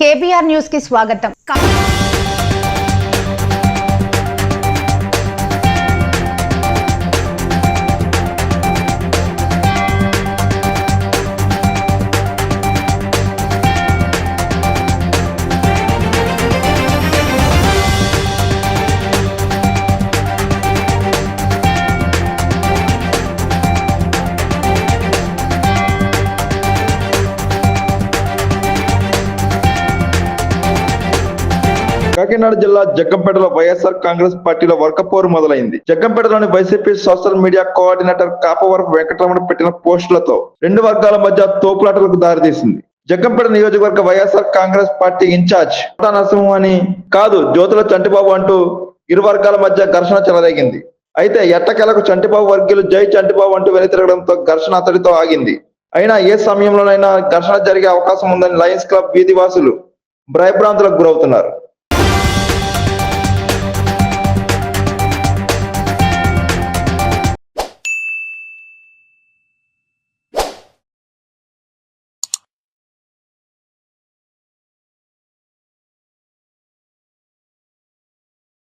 KBR news కి స్వాగతం కాకినాడ జిల్లా జగ్గంపేటలో వైఎస్ఆర్ కాంగ్రెస్ పార్టీలో వర్కపోరు మొదలైంది. జగ్గంపేటలోని YCP social media coordinator Kapavarapu Venkataramana పెట్టిన పోస్టులతో రెండు వర్గాల మధ్య తోపులాటలకు దారితీసింది. జగ్గంపేట నియోజకవర్గ YSR Congress party incharge Narasimham అని కాదు జ్యోతుల చంటిబాబు అంటూ ఇరు వర్గాల మధ్య ఘర్షణ చెలరేగింది. అయితే ఎట్టకెలకు చంటిబాబు వర్గీయులు జై చంటిబాబు అంటూ వెనుతిరగడంతో ఘర్షణ అతడితో ఆగింది. అయినా ఏ సమయంలోనైనా ఘర్షణ జరిగే అవకాశం ఉందని లయన్స్ క్లబ్ వీధివాసులు భయభ్రాంతులకు గురవుతున్నారు.